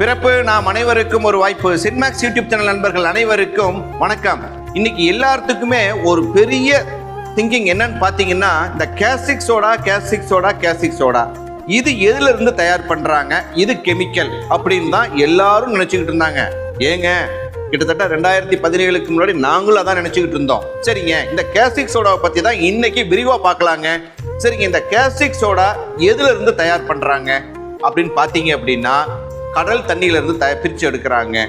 பிறப்பு நாம் அனைவருக்கும் ஒரு வாய்ப்பு. சின்மேக்ஸ் யூடியூப் சேனல் நண்பர்கள் அனைவருக்கும் வணக்கம். இன்னைக்கு எல்லாத்துக்குமே ஒரு பெரிய திங்கிங் என்னன்னு பார்த்தீங்கன்னா இந்த caustic soda caustic soda soda இது எதுல இருந்து தயார் பண்றாங்க? இது கெமிக்கல் அப்படின்னு தான் எல்லாரும் நினைச்சுக்கிட்டு இருந்தாங்க. ஏங்க கிட்டத்தட்ட ரெண்டாயிரத்தி பதினேழுக்கு முன்னாடி நாங்களும் அதான் நினைச்சுக்கிட்டு இருந்தோம். சரிங்க இந்த கேசிக் சோடாவை பத்தி தான் இன்னைக்கு விரிவா பார்க்கலாங்க. சரிங்க இந்த கேசிக் சோடா எதுல இருந்து தயார் பண்றாங்க? அப்படின்னு பார்த்தீங்க அப்படின்னா கடல் தண்ணியிலிருந்து த பிரித்து எடுக்கிறாங்க.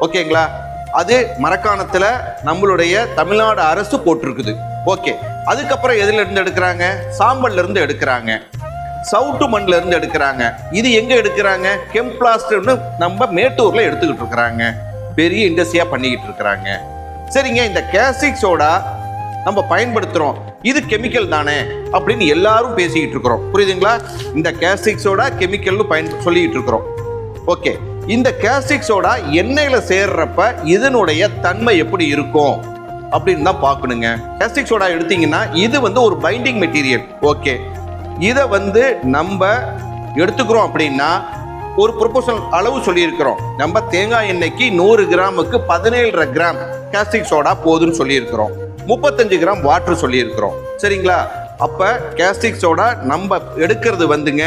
ஓகேங்களா? அது மரக்காணத்தில் நம்மளுடைய தமிழ்நாடு அரசு போட்டிருக்குது. ஓகே. அதுக்கப்புறம் எதுல இருந்து எடுக்கிறாங்க? சாம்பல்ல இருந்து எடுக்கிறாங்க. சவுட்டு மண்ணில் இருந்து எடுக்கிறாங்க. இது எங்க எடுக்கிறாங்க? கெம்ப்ளாஸ்ட்னு நம்ம மேட்டூர்ல எடுத்துக்கிட்டு இருக்கிறாங்க. பெரிய இண்டஸ்ட்ரியா பண்ணிக்கிட்டு இருக்கிறாங்க. சரிங்க இந்த கேசிக் சோடா நம்ம பயன்படுத்துறோம். இது கெமிக்கல் தானே அப்படின்னு எல்லாரும் பேசிக்கிட்டு இருக்கிறோம். புரியுதுங்களா? இந்த கேசிக் சோடா கெமிக்கல்னு பயன் சொல்லிக்கிட்டு இருக்கிறோம். ஓகே. இந்த கேஸ்டிக் சோடா எண்ணெயில் சேர்றப்ப இதனுடைய தன்மை எப்படி இருக்கும் அப்படின்னு தான் பார்க்கணுங்க. கேஸ்டிக் சோடா எடுத்தீங்கன்னா இது வந்து ஒரு பைண்டிங் மெட்டீரியல் ஓகே. இதை வந்து நம்ம எடுத்துக்கிறோம் அப்படின்னா ஒரு ப்ரொபோஷனல் அளவு சொல்லியிருக்கிறோம். நம்ம தேங்காய் எண்ணெய்க்கு நூறு கிராமுக்கு பதினேழரை கிராம் கேஸ்டிக் சோடா போதுன்னு சொல்லியிருக்கிறோம். முப்பத்தஞ்சு கிராம் வாட்டர் சொல்லியிருக்கிறோம். சரிங்களா? அப்போ கேஸ்டிக் சோடா நம்ம எடுக்கிறது வந்துங்க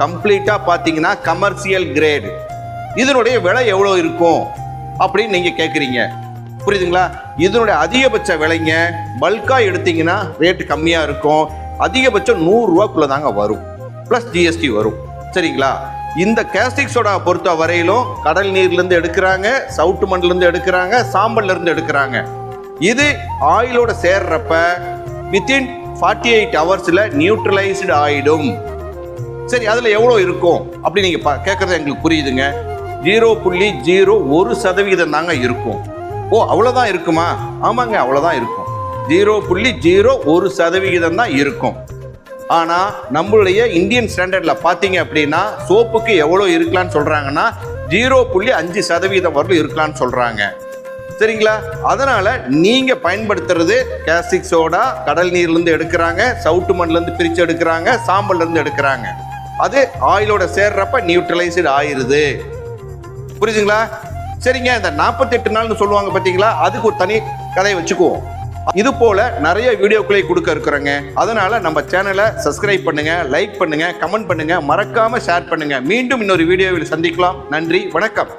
கம்ப்ளீட்டா பார்த்தீங்கன்னா கமர்ஷியல் கிரேடு. இதனுடைய விலை எவ்வளோ இருக்கும் அப்படின்னு நீங்க கேட்குறீங்க புரியுதுங்களா? இதனுடைய அதிகபட்ச விலைங்க பல்கா எடுத்தீங்கன்னா ரேட்டு கம்மியா இருக்கும். அதிகபட்சம் நூறுரூவாக்குள்ள தாங்க வரும். ப்ளஸ் ஜிஎஸ்டி வரும். சரிங்களா? இந்த கேஸ்டிக் சோடா பொறுத்த வரையிலும் கடல் நீர்லேருந்து எடுக்கிறாங்க சவுட்டு மண்லேருந்து எடுக்கிறாங்க சாம்பல்ல இருந்து எடுக்கிறாங்க. இது ஆயிலோட சேர்றப்ப வித்தின் ஃபார்ட்டி எயிட் ஹவர்ஸில் நியூட்ரலைஸ்டு ஆயிடும். சரி அதில் எவ்வளோ இருக்கும் அப்படி நீங்கள் பா கேட்குறது எங்களுக்கு புரியுதுங்க. ஜீரோ புள்ளி ஜீரோ ஒரு சதவீதம் தாங்க இருக்கும். ஓ அவ்வளோதான் இருக்குமா? ஆமாங்க அவ்வளோதான் இருக்கும். ஜீரோ புள்ளி ஜீரோ ஒரு சதவிகிதம் தான் இருக்கும். ஆனால் நம்மளுடைய இந்தியன் ஸ்டாண்டர்டில் பார்த்தீங்க அப்படின்னா சோப்புக்கு எவ்வளோ இருக்கலாம்னு சொல்கிறாங்கன்னா ஜீரோ புள்ளி அஞ்சு சதவீதம் வரலும் இருக்கலாம்னு சொல்கிறாங்க சரிங்களா? அதனால் நீங்கள் பயன்படுத்துறது கேஸ்டிக் சோடா கடல் நீர்லேருந்து எடுக்கிறாங்க சவுட்டு மண்லேருந்து பிரித்து எடுக்கிறாங்க சாம்பல்லேருந்து எடுக்கிறாங்க. அது ஆயிலோட சேர்றப்ப நியூட்ரலைஸ்டு ஆயிருது. புரியுதுங்களா சரிங்க இந்த 48 நாள்னு சொல்லுவாங்க பார்த்தீங்களா அதுக்கு ஒரு தனி கதையை வச்சுக்குவோம். இது போல நிறைய வீடியோக்களை கொடுக்க இருக்கிறோங்க. அதனால நம்ம சேனலை சப்ஸ்கிரைப் பண்ணுங்க லைக் பண்ணுங்க கமெண்ட் பண்ணுங்க மறக்காம ஷேர் பண்ணுங்க. மீண்டும் இன்னொரு வீடியோவில் சந்திக்கலாம். நன்றி வணக்கம்.